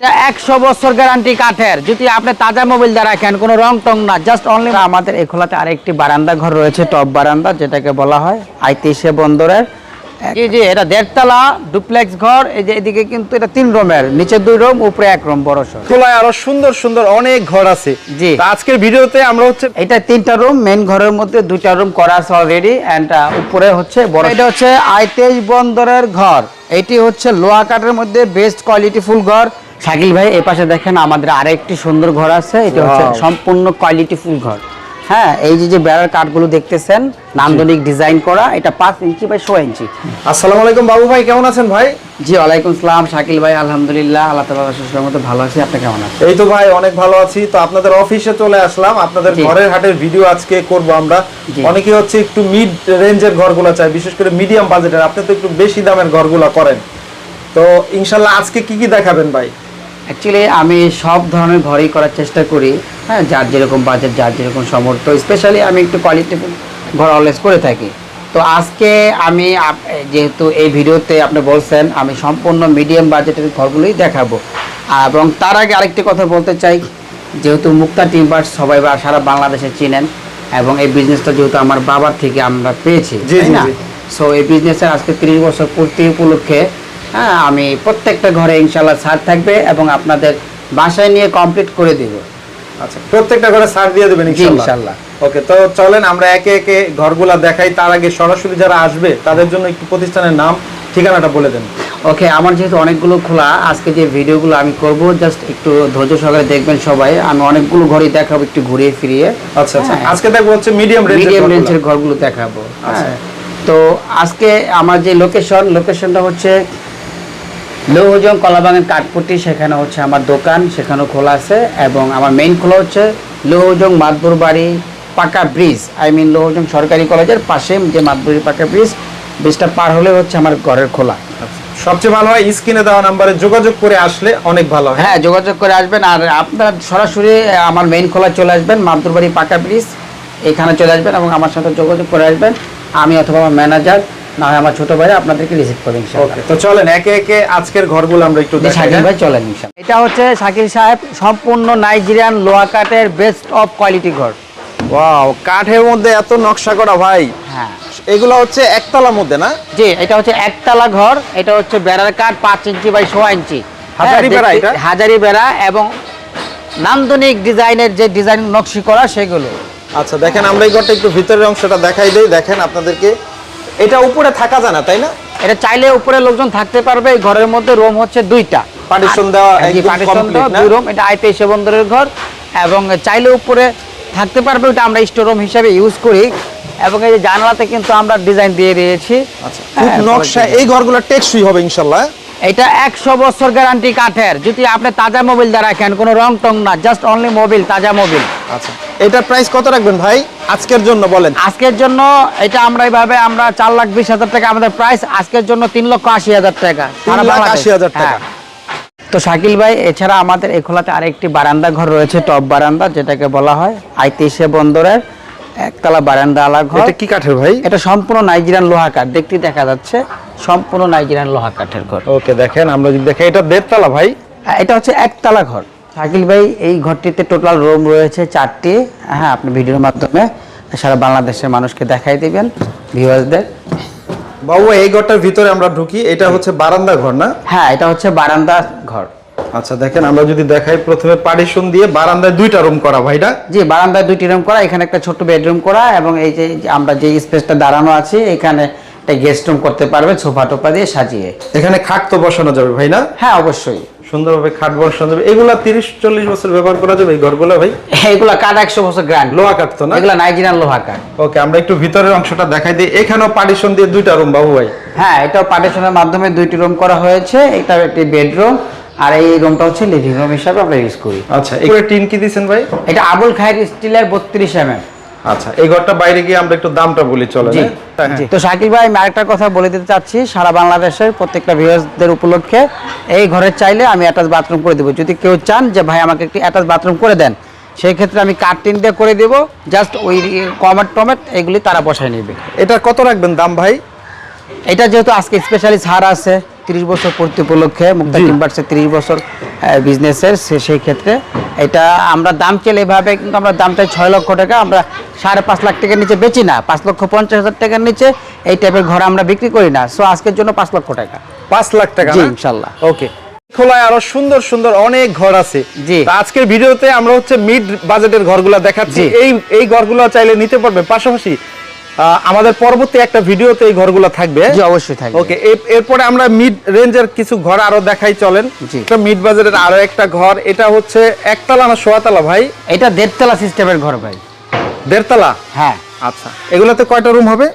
এটা একশো বছর গ্যারান্টি কাঠের। যদি আপনি তাজা মোবাইল দ্বারা রাখেন কোনো রং টং না জাস্ট অনলি আমাদের এই খোলাতে আরেকটি বারান্দা ঘর রয়েছে টপ বারান্দা যেটাকে বলা হয় আইতিশে বন্দরের জি জি এটা দেড়তলা ডুপ্লেক্স ঘর এই যে এদিকে কিন্তু এটা তিন রুমের নিচে দুই রুম উপরে এক রুম বড় সড় খোলায় আরও সুন্দর সুন্দর অনেক ঘর আছে। জি। তা আজকের ভিডিওতে আমরা হচ্ছে এটা তিনটা রুম মেন ঘরের মধ্যে দুইটা রুম করা আছে অলরেডি এন্ড উপরে হচ্ছে বড় এটা হচ্ছে আইতেজ বন্দরের ঘর। এটি হচ্ছে লোহা কাঠের মধ্যে বেস্ট কোয়ালিটি ফুল ঘর। শাকিল ভাই এই পাশে দেখেন আমাদের আরেকটি সুন্দর ঘর আছে। এটা হচ্ছে সম্পূর্ণ কোয়ালিটি ফুল ঘর। হ্যাঁ এই যে যে বেড়ার কাঠগুলো দেখতেছেন নান্দনিক ডিজাইন করা এটা পাঁচ ইঞ্চি বাই ছ ইঞ্চি। আসসালামু আলাইকুম বাবু ভাই কেমন আছেন ভাই? জি ওয়ালাইকুম সালাম শাকিল ভাই আলহামদুলিল্লাহ আল্লাহ তালা সুস্থের মতো ভালো আছি। আপনি কেমন আছেন? এই তো ভাই অনেক ভালো আছি। তো আপনাদের অফিসে চলে আসলাম। আপনাদের ঘরের হাটের ভিডিও আজকে করব আমরা। অনেকে হচ্ছে একটু মিড রেঞ্জের ঘরগুলো চাই বিশেষ করে মিডিয়াম বাজেটের আপনি তো একটু বেশি দামের ঘরগুলো করেন। তো ইনশাল্লাহ আজকে কি কি দেখাবেন ভাই? অ্যাকচুয়ালি আমি সব ধরনের ঘরই করার চেষ্টা করি। হ্যাঁ যার যেরকম বাজেট যার যেরকম সমর্থ স্পেশালি আমি একটু কোয়ালিটি ঘর অলওয়েজ করে থাকি। তো আজকে আমি যেহেতু এই ভিডিওতে আপনি বলছেন আমি সম্পূর্ণ মিডিয়াম বাজেটের ঘরগুলোই দেখাবো। এবং তার আগে আরেকটি কথা বলতে চাই। যেহেতু মুক্তা টিম্বার্স সবাই বা সারা বাংলাদেশে চিনেন এবং এই বিজনেসটা যেহেতু আমার বাবার থেকে আমরা পেয়েছি জি, তাই না? সো এই বিজনেসের আজকে তিরিশ বছর পূর্তি উপলক্ষে হ্যাঁ আমি প্রত্যেকটা ঘরে ইনশাল্লাহ ছাড় থাকবে এবং আপনাদের বাসায় নিয়ে কমপ্লিট করে দেব। আচ্ছা প্রত্যেকটা ঘরে ছাড় দিয়ে দেবেন ইনশাল্লাহ ওকে তো চলেন আমরা একে একে ঘরগুলা দেখাই। তার আগে সরাসরি যারা আসবে তাদের জন্য একটু প্রতিষ্ঠানের নাম ঠিকানাটা বলে দেন। ওকে আমার যেহেতু অনেকগুলো খোলা আজকে যে ভিডিওগুলো আমি করব জাস্ট একটু ধৈর্য সহকারে দেখবেন সবাই। আমি অনেকগুলো ঘরই দেখাবো একটু ঘুরিয়ে ফিরিয়ে। আচ্ছা আচ্ছা। হ্যাঁ। আজকে দেখব হচ্ছে মিডিয়াম মিডিয়াম রেঞ্জের রেঞ্জের ঘরগুলো দেখাবো। আচ্ছা। হ্যাঁ। তো আজকে আমার যে লোকেশন লোকেশনটা হচ্ছে লৌহজং কলাবাগান কাঠপুটি সেখানে হচ্ছে আমার দোকান সেখানেও খোলা আছে। এবং আমার মেইন খোলা হচ্ছে লৌহজং মাতবুর বাড়ি পাকা ব্রিজ আই মিন লৌহজং সরকারি কলেজের পাশে যে মাতবুরি পাকা ব্রিজ ব্রিজটা পার হলে হচ্ছে আমার ঘরের খোলা। সবচেয়ে ভালো হয় স্ক্রিনে দেওয়া নাম্বারে যোগাযোগ করে আসলে অনেক ভালো হয়। হ্যাঁ যোগাযোগ করে আসবেন। আর আপনারা সরাসরি আমার মেইন খোলা চলে আসবেন মাতবুরবাড়ি পাকা ব্রিজ এখানে চলে আসবেন এবং আমার সাথে যোগাযোগ করে আসবেন। আমি অথবা আমার ম্যানেজার না হয় আমার ছোট ভাই আপনাদেরকে রিসিভ করবেন ওকে তো চলেন একে একে আজকের ঘরগুলো আমরা একটু দেখাই শাকিল হ্যাঁ? ভাই চলেন ইনশাআল্লাহ। এটা হচ্ছে শাকিল সাহেব সম্পূর্ণ নাইজেরিয়ান লোহা কাঠের বেস্ট অফ কোয়ালিটি ঘর। ওয়াও কাঠের মধ্যে এত নকশা করা ভাই। হ্যাঁ। এগুলো হচ্ছে একতলার মধ্যে না? জি এটা হচ্ছে একতলা ঘর এটা হচ্ছে বেড়ার কাঠ পাঁচ ইঞ্চি বাই ছ ইঞ্চি। হাজারি হ্যাঁ, বেড়া এটা? হাজারি বেড়া এবং নান্দনিক ডিজাইনের যে ডিজাইন নকশি করা সেগুলো। আচ্ছা দেখেন আমরা এই ঘরটা একটু ভিতরের অংশটা দেখাই দেই দেখেন আপনাদেরকে এটা উপরে থাকা যায় না তাই না? এটা চাইলে উপরে লোকজন থাকতে পারবে এই ঘরের মধ্যে রুম হচ্ছে দুইটা। পার্টিশন দেওয়া complete, দেওয়া দুই রুম এটা আইতে বন্দরের ঘর এবং চাইলে উপরে থাকতে পারবে ওটা আমরা স্টোর রুম হিসাবে ইউজ করি এবং এই যে জানালাতে কিন্তু আমরা ডিজাইন দিয়ে দিয়েছি। আচ্ছা খুব হ্যাঁ, নকশা এই ঘরগুলো টেকসই হবে ইনশাল্লাহ এটা একশো বছর গ্যারান্টি কাঠের। যদি আপনি তাজা মোবাইল দ্বারা রাখেন কোনো রং টং না জাস্ট অনলি মোবিল তাজা মোবিল আচ্ছা এটার প্রাইস কত রাখবেন ভাই? আজকের জন্য বলেন। আজকের জন্য এটা আমরা এইভাবে আমরা চার লাখ বিশ হাজার টাকা আমাদের প্রাইস আজকের জন্য তিন লক্ষ আশি হাজার টাকা। সারা লাখ আশি হাজার টাকা। হ্যাঁ। তো শাকিল ভাই এছাড়া আমাদের এই খোলাতে আরেকটি বারান্দা ঘর রয়েছে টপ বারান্দা যেটাকে বলা হয় আইতিশে বন্দরের। একতলা বারান্দা আলা ঘর। এটা কি কাঠের ভাই? এটা সম্পূর্ণ নাইজেরিয়ান লোহা কাঠ। দেখতে দেখা যাচ্ছে সম্পূর্ণ নাইজেরিয়ান লোহা কাঠের ঘর। ওকে দেখেন আমরা যদি দেখি এটা দেড়তলা ভাই? এটা হচ্ছে একতলা ঘর। শাকিল ভাই এই ঘরটিতে টোটাল রুম রয়েছে চারটি। হ্যাঁ আপনি ভিডিওর মাধ্যমে সারা বাংলাদেশের মানুষকে দেখাই দিবেন ভিউয়ার্সদের। বাবু এই ঘরটার ভিতরে আমরা ঢুকি এটা হচ্ছে বারান্দা ঘর না? হ্যাঁ এটা হচ্ছে বারান্দা ঘর। আচ্ছা দেখেন আমরা যদি দেখাই প্রথমে পার্টিশন দিয়ে বারান্দায় দুইটা রুম করা ভাইটা জি বারান্দায় দুইটি রুম করা এখানে একটা ছোট্ট বেডরুম করা এবং এই যে আমরা যে স্পেসটা দাঁড়ানো আছি এখানে একটা গেস্ট রুম করতে পারবে সোফা টোপা দিয়ে সাজিয়ে। এখানে খাট তো বসানো যাবে ভাই না হ্যাঁ অবশ্যই। সুন্দরভাবে খাট বসানো যাবে। এগুলা তিরিশ চল্লিশ বছর ব্যবহার করা যাবে এই ঘরগুলো ভাই? এগুলা কাঠ একশো বছর গ্র্যান্ড লোহা কাঠ তো না? এগুলা নাইজেরিয়ান লোহা কাঠ। ওকে আমরা একটু ভিতরের অংশটা দেখাই দিই। এখানেও পার্টিশন দিয়ে দুইটা রুম বাবু ভাই। হ্যাঁ এটাও পার্টিশনের মাধ্যমে দুইটি রুম করা হয়েছে। এটা একটি বেডরুম আর এই রুমটা হচ্ছে লিভিং রুম হিসাবে আমরা ইউজ করি। আচ্ছা এগুলো টিন কি দিছেন ভাই? এটা আবুল খায়ের স্টিলের বত্রিশ এম এম আচ্ছা এই ঘরটা বাইরে গিয়ে আমরা একটু দামটা বলি চলে জি। হ্যাঁ? তো শাকিব ভাই আমি আরেকটা কথা বলে দিতে চাচ্ছি সারা বাংলাদেশের প্রত্যেকটা ভিউয়ার্সদের উপলক্ষে এই ঘরের চাইলে আমি অ্যাটাচ বাথরুম করে দেবো। যদি কেউ চান যে ভাই আমাকে একটি অ্যাটাচ বাথরুম করে দেন সেই ক্ষেত্রে আমি কার্টিন দিয়ে করে দেব জাস্ট ওই কমেট টমেট এগুলি তারা বসায় নেবে। এটা কত রাখবেন দাম ভাই? এটা যেহেতু আজকে স্পেশালি ছাড় আছে তিরিশ বছর পূর্তি উপলক্ষে মুক্তা। টিম্বার্সের তিরিশ বছর বিজনেসের সেই ক্ষেত্রে। এটা আমরা দাম চেলে এভাবে কিন্তু আমরা দাম চাই ছয় লক্ষ টাকা আমরা সাড়ে পাঁচ লাখ টাকার নিচে বেচি না পাঁচ লক্ষ পঞ্চাশ হাজার টাকার নিচে এই টাইপের ঘর আমরা বিক্রি করি না। সো আজকের জন্য পাঁচ লক্ষ টাকা। পাঁচ লাখ টাকা ইনশাল্লাহ। ওকে। খোলায় আরও সুন্দর সুন্দর অনেক ঘর আছে। আজকের ভিডিওতে আমরা হচ্ছে মিড বাজেটের ঘরগুলা দেখাচ্ছি। এই এই ঘরগুলো চাইলে নিতে পারবে পাশাপাশি আমাদের পরবর্তী একটা ভিডিওতে এই ঘরগুলো থাকবে। জি অবশ্যই থাকবে। ওকে এরপরে আমরা মিড রেঞ্জের কিছু ঘর আরও দেখাই চলেন। জি। মিড বাজারের আরও একটা ঘর এটা হচ্ছে একতলা না সোয়াতলা ভাই? এটা দেড়তলা সিস্টেমের ঘর ভাই। দেড়তলা? হ্যাঁ। আচ্ছা এগুলোতে কয়টা রুম হবে?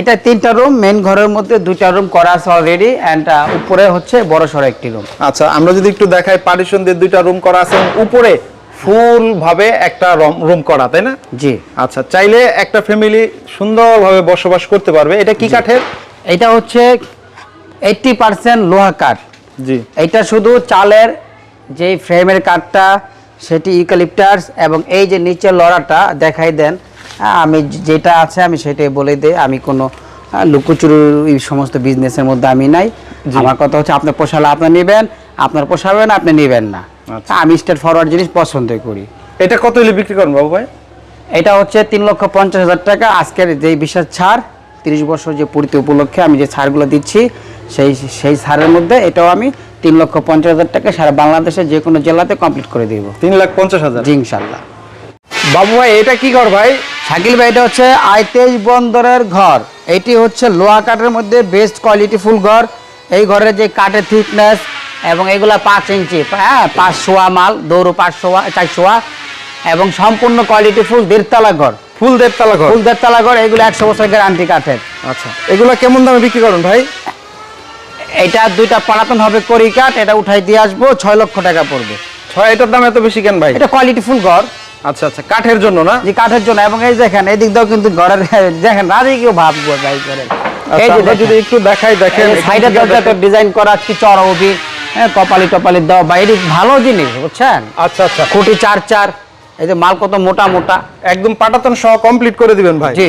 এটা তিনটা রুম মেন ঘরের মধ্যে দুইটা রুম করা আছে অলরেডি এন্ড উপরে হচ্ছে বড় সড়ো একটি রুম আচ্ছা আমরা যদি একটু দেখাই পার্টিশন দিয়ে দুইটা রুম করা আছে উপরে ফুল ভাবে একটা রুম করা তাই না? জি। আচ্ছা চাইলে একটা ফ্যামিলি সুন্দরভাবে বসবাস করতে পারবে। এটা কি কাঠের? এটা হচ্ছে এইটটি পার্সেন্ট লোহা কাঠ। জি। এটা শুধু চালের যে ফ্রেমের কাঠটা সেটি ইউক্যালিপটাস এবং এই যে নিচের লড়াটা দেখাই দেন। হ্যাঁ, আমি যেটা আছে আমি সেটাই বলে দিই। আমি কোনো আহ, লুকোচুরি এই সমস্ত বিজনেসের মধ্যে আমি নাই। আমার কথা হচ্ছে আপনার পোষালে আপনি নেবেন আপনার পোষাবেন আপনি নেবেন না। আমি স্টেট ফরওয়ার্ড জিনিস পছন্দ করি। এটা কত হলে বিক্রি করেন বাবু ভাই? এটা হচ্ছে তিন লক্ষ পঞ্চাশ হাজার টাকা। আজকের যে বিশেষ ছাড় তিরিশ বছর যে পূর্তি উপলক্ষে আমি যে ছাড়গুলো দিচ্ছি সেই সেই ছাড়ের মধ্যে এটাও আমি তিন লক্ষ পঞ্চাশ হাজার টাকা সারা বাংলাদেশে যে কোনো জেলাতে কমপ্লিট করে দিব। তিন লাখ পঞ্চাশ হাজার? জি ইনশাল্লাহ বাবু ভাই এটা কি ঘর ভাই? শাকিল ভাই এটা হচ্ছে আইতেজ বন্দরের ঘর। এটি হচ্ছে লোহা কাঠের মধ্যে বেস্ট কোয়ালিটি ফুল ঘর। এই ঘরের যে কাঠের থিকনেস এবং এগুলা পাঁচ ইঞ্চি হ্যাঁ পাঁচ শোয়া মাল দৌড়ো পাঁচ শোয়া চার শোয়া এবং সম্পূর্ণ কোয়ালিটি ফুল দেড়তলা ঘর। ফুল দেড়তলা ঘর? ফুল দেড়তলা ঘর এগুলো একশো বছর গ্যারান্টি কাঠের। আচ্ছা এগুলা কেমন দামে বিক্রি করেন ভাই? এটা দুইটা পালাতন হবে করি কাঠ এটা উঠাই দিয়ে আসব ছয় লক্ষ টাকা পড়বে। ছয় এটার দাম এত বেশি কেন ভাই? এটা কোয়ালিটি ফুল ঘর। আচ্ছা আচ্ছা কাঠের জন্য না? যে কাঠের জন্য এবং এই দেখেন এদিক দিয়েও কিন্তু ঘরের দেখেন রাজি কেউ ভাববো ভাই করে এই আচ্ছা, যে যদি একটু দেখাই দেখেন সাইডের দরজাটা ডিজাইন করা কি চড়া হ্যাঁ কপালি টপালি দাও বাইরে ভালো জিনিস বুঝছেন? আচ্ছা আচ্ছা। খুঁটি চার চার এই যে মাল কত মোটা মোটা। একদম পাটাতন সহ কমপ্লিট করে দিবেন ভাই। জি।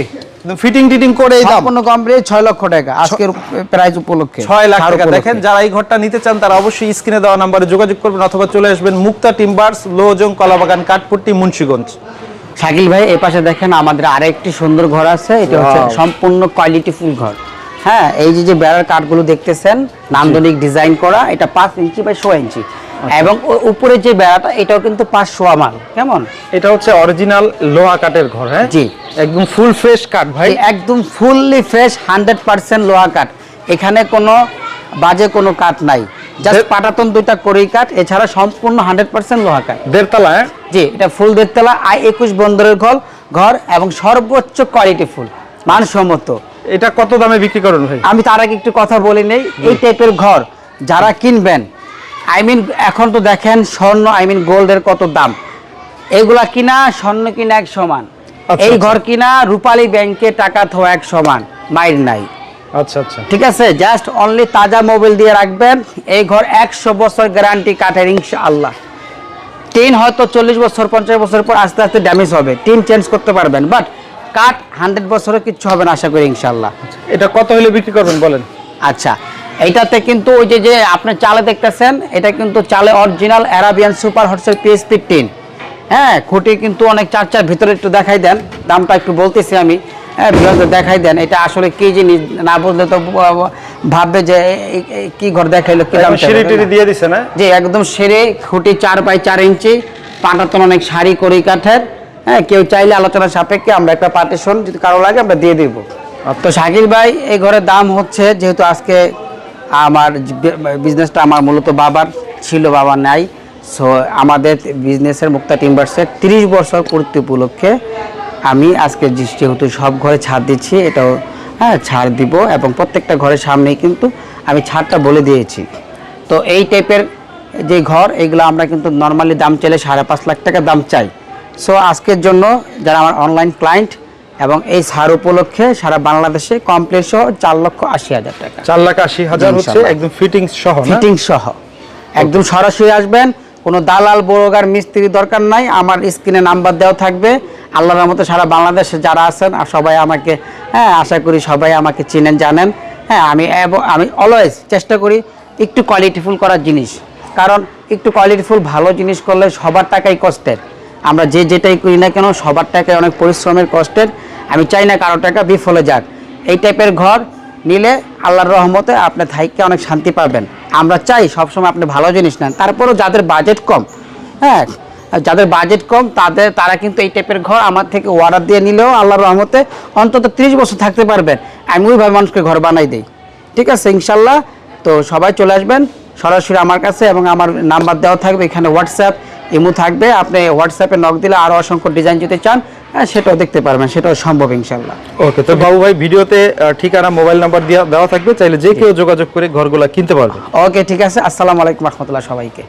ফিটিং টিটিং করে এই সম্পূর্ণ কমপ্লিট ছয় লক্ষ টাকা। আজকের প্রাইস উপলক্ষে। লাখ ছাড় টাকা। দেখেন যারা এই ঘরটা নিতে চান তারা অবশ্যই স্ক্রিনে দেওয়া নাম্বারে যোগাযোগ করবেন অথবা চলে আসবেন মুক্তা টিম্বার্স লোহজং কলাবাগান কাঠপুট্টি মুন্সিগঞ্জ। শাকিল ভাই এই পাশে দেখেন আমাদের আরেকটি সুন্দর ঘর আছে। এটা হচ্ছে সম্পূর্ণ কোয়ালিটি ফুল ঘর। হ্যাঁ এই যে যে বেড়ার কাঠগুলো দেখতেছেন নান্দনিক ডিজাইন করা এটা পাঁচ ইঞ্চি বাই সোয়া ইঞ্চি। এবং ও- উপরে যে বেড়াটা এটাও কিন্তু পাঁচ সোয়া মাল কেমন? এটা হচ্ছে অরিজিনাল লোহা কাঠের ঘর হ্যাঁ? জি। একদম ফুল ফ্রেশ কাঠ ভাই। একদম ফুললি ফ্রেশ হান্ড্রেড পার্সেন্ট লোহা কাঠ। এখানে কোনো বাজে কোনো কাঠ নাই। জাস্ট পাটাতন দুইটা করি কাঠ এছাড়া সম্পূর্ণ হান্ড্রেড পার্সেন্ট লোহা কাঠ। দেড়তলা হ্যাঁ? জি এটা ফুল দেড়তলা আই একুশ বন্দরের ঘর ঘর এবং সর্বোচ্চ কোয়ালিটি ফুল মানসম্মত। এটা কত দামে বিক্রি করেন ভাই? আমি তার আগে একটু কথা বলি নেই। এই টাইপের ঘর যারা কিনবেন আই মিন এখন তো দেখেন স্বর্ণ আই মিন গোল্ডের কত দাম। এইগুলা কিনা স্বর্ণ কিনা এক সমান। আচ্ছা, এই আচ্ছা। ঘর কিনা রূপালী ব্যাংকে টাকা থো এক সমান মাইর নাই। আচ্ছা আচ্ছা। ঠিক আছে? জাস্ট অনলি তাজা মোবাইল দিয়ে রাখবেন। এই ঘর একশো বছর গ্যারান্টি কাঠের ইনশা আল্লাহ টিন হয়তো চল্লিশ বছর পঞ্চাশ বছর পর আস্তে আস্তে ড্যামেজ হবে। টিন চেঞ্জ করতে পারবেন। বাট কাঠ হান্ড্রেড বছরও কিচ্ছু হবে না আশা করি ইনশাল্লাহ এটা কত হলে বিক্রি করবেন বলেন? আচ্ছা এইটাতে কিন্তু ওই যে যে আপনি চালে দেখতেছেন এটা কিন্তু চালে original Arabian super hot sale PSP tin হ্যাঁ খুঁটি কিন্তু অনেক চার চার ভিতরে একটু দেখাই দেন দামটা একটু বলতেছি আমি। হ্যাঁ দেখাই দেন এটা আসলে কি জিনিস না বুঝলে তো ভাববে যে কি ঘর দেখাইলো কি দাম দিয়ে দিছে না? যে একদম সেরে খুঁটি চার বাই চার ইঞ্চি পাটাতন অনেক শাড়ি করি কাঠের। হ্যাঁ কেউ চাইলে আলোচনা সাপেক্ষে আমরা একটা পার্টিশন যদি কারও লাগে আমরা দিয়ে দিব। তো শাকিল ভাই, এই ঘরের দাম হচ্ছে যেহেতু আজকে আমার বিজনেসটা আমার মূলত বাবার, ছিল বাবা নাই। সো আমাদের বিজনেসের মুক্তা টিম্বার্সের তিরিশ বছর পূর্তি উপলক্ষে আমি আজকে যেহেতু সব ঘরে ছাড় দিচ্ছি, এটাও হ্যাঁ ছাড় দিব এবং প্রত্যেকটা ঘরের সামনেই কিন্তু আমি ছাড়টা বলে দিয়েছি। তো এই টাইপের যে ঘর, এগুলো আমরা কিন্তু নর্মালি দাম চাইলে সাড়ে পাঁচ লাখ টাকা দাম চাই। সো আজকের জন্য যারা আমার অনলাইন ক্লায়েন্ট এবং এই ছাড় উপলক্ষে সারা বাংলাদেশে কমপ্লিট সহ চার লক্ষ আশি হাজার টাকা। চার লাখ আশি হাজার হচ্ছে। একদম ফিটিংস সহ ফিটিং সহ। একদম সরাসরি আসবেন কোনো দালাল বড়গার মিস্ত্রি দরকার নাই আমার স্ক্রিনে নাম্বার দেওয়া থাকবে। আল্লাহর রহমতে সারা বাংলাদেশে যারা আছেন আর সবাই আমাকে হ্যাঁ আশা করি সবাই আমাকে চিনেন জানেন। হ্যাঁ আমি এবং আমি অলওয়েজ চেষ্টা করি একটু কোয়ালিটিফুল করার জিনিস। কারণ একটু কোয়ালিটিফুল ভালো জিনিস করলে সবার টাকাই কষ্টের আমরা যে যেটাই করি না কেন, সবার টাকায় অনেক পরিশ্রমের কষ্টের। আমি চাই না কারও টাকা বিফলে যাক। এই টাইপের ঘর নিলে আল্লাহর রহমতে আপনি থাইকে অনেক শান্তি পাবেন। আমরা চাই সবসময় আপনি ভালো জিনিস নেন। তারপরেও যাদের বাজেট কম হ্যাঁ যাদের বাজেট কম, তাদের, তারা কিন্তু এই টাইপের ঘর আমার থেকে অর্ডার দিয়ে নিলেও আল্লাহর রহমতে অন্তত ত্রিশ বছর থাকতে পারবেন। আমি ওইভাবে মানুষকে ঘর বানাই দিই। ঠিক আছে, ইনশাল্লাহ। তো সবাই চলে আসবেন। সরাসরি আমার কাছে এবং আমার নাম্বার দেওয়া থাকবে এখানে হোয়াটসঅ্যাপ ইমো থাকবে। আপনি হোয়াটসঅ্যাপে নক দিলে আরও অসংখ্য ডিজাইন যদি চান সেটাও দেখতে পারবেন সেটাও সম্ভব ইনশাল্লাহ ওকে তো বাবু ভাই ভিডিওতে ঠিকানা মোবাইল নাম্বার দেওয়া থাকবে চাইলে যে কেউ যোগাযোগ করে ঘরগুলা কিনতে পারবে। ওকে ঠিক আছে। আসসালামু আলাইকুম রহমতুল্লাহ সবাইকে।